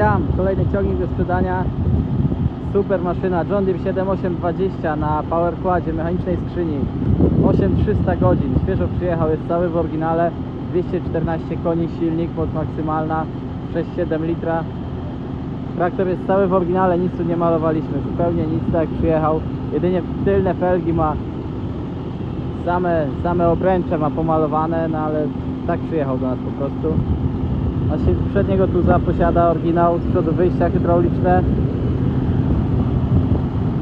tam, kolejny ciągnik do sprzedania. Super maszyna, John Deere 7820 na power quadzie, mechanicznej skrzyni. 8300 godzin, świeżo przyjechał, jest cały w oryginale. 214 koni, silnik, moc maksymalna, 6,7 litra. Traktor jest cały w oryginale, nic tu nie malowaliśmy, zupełnie nic tak przyjechał. Jedynie tylne felgi ma same, same obręcze ma pomalowane, no ale tak przyjechał do nas po prostu. Właśnie przedniego tuza posiada oryginał, z przodu wyjścia hydrauliczne.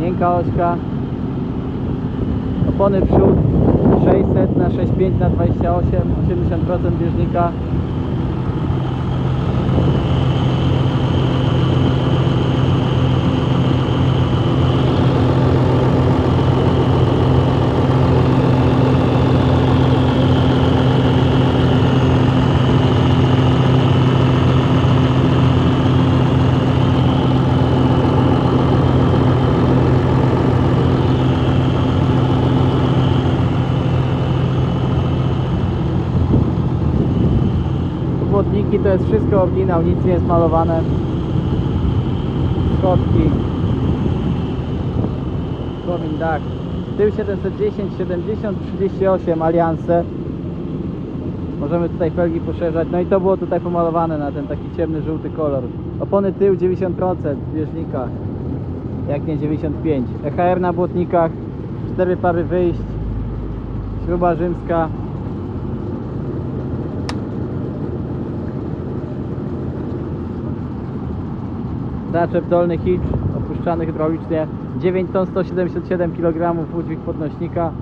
Miękka ośka. Opony przód 600 na 6,5 na 28, 80% bieżnika. To jest wszystko oryginał, nic nie jest malowane. Schodki. Komin dach. Tył 710, 70, 38 alianse. Możemy tutaj felgi poszerzać. No i to było tutaj pomalowane na ten taki ciemny, żółty kolor. Opony tył 90% bieżnika. Jak nie 95. EHR na błotnikach. Cztery pary wyjść. Śruba rzymska. Zaczep dolny hitch, opuszczany hydraulicznie 9 ton 177 kg udźwig podnośnika.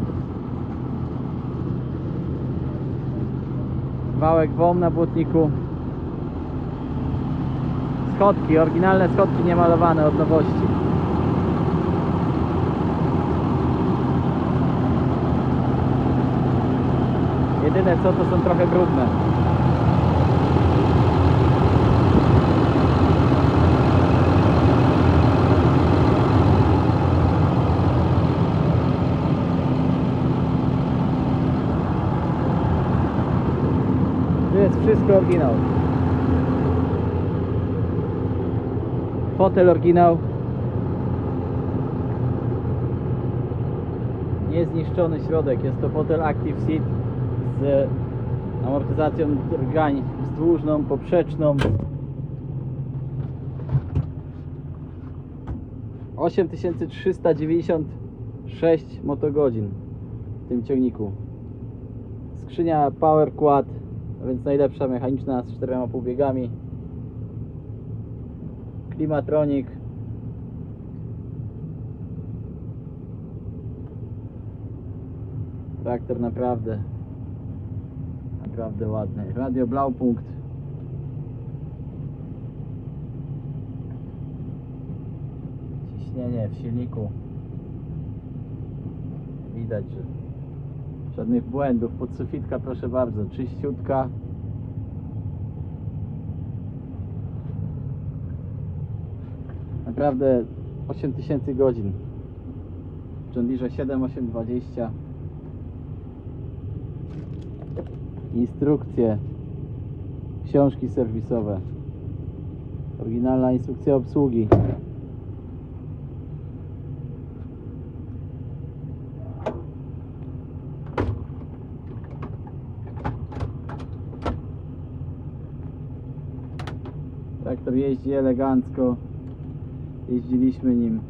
Wałek WOM na błotniku. Schodki, oryginalne schodki niemalowane od nowości. Jedyne co to są trochę brudne wszystko oryginał. Fotel oryginał. Niezniszczony środek. Jest to fotel Active Seat z amortyzacją drgań wzdłużną, poprzeczną. 8396 motogodzin w tym ciągniku. Skrzynia Power Quad, a więc najlepsza mechaniczna z 4,5 biegami. Klimatronik. Traktor naprawdę naprawdę ładny. Radio Blaupunkt. Ciśnienie w silniku. Widać, że Żadnych błędów. Podsufitka proszę bardzo, czyściutka. Naprawdę 8000 godzin. John Deere 7820. Instrukcje. Książki serwisowe. Oryginalna instrukcja obsługi. Traktor jeździ elegancko. Jeździliśmy nim.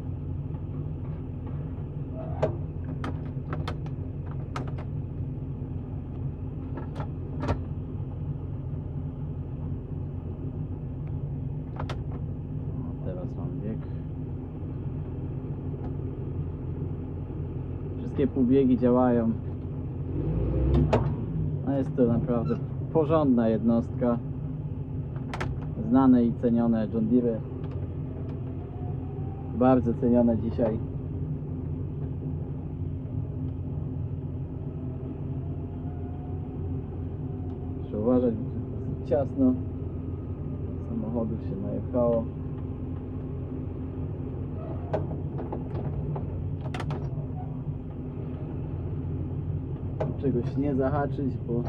Wszystkie półbiegi działają. No jest to naprawdę porządna jednostka znane i cenione John Deere. Bardzo cenione dzisiaj. Muszę uważać, bo dosyć ciasno. Samochodów się najechało. Czegoś nie zahaczyć, bo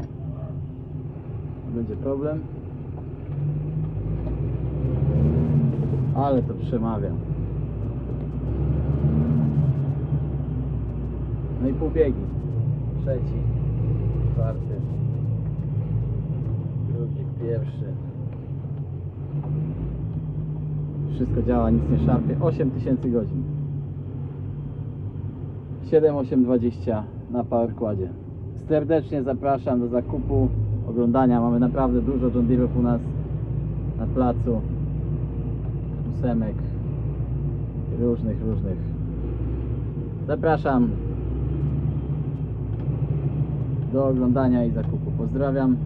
będzie problem. Ale to przemawia. No i pół biegi. Trzeci, czwarty, drugi, pierwszy. Wszystko działa, nic nie szarpie. 8000 godzin. 7820 na PowerQuadzie. Serdecznie zapraszam do zakupu, oglądania. Mamy naprawdę dużo John Deere'ów u nas na placu. Ósemek. Różnych, różnych. Zapraszam do oglądania i zakupu. Pozdrawiam.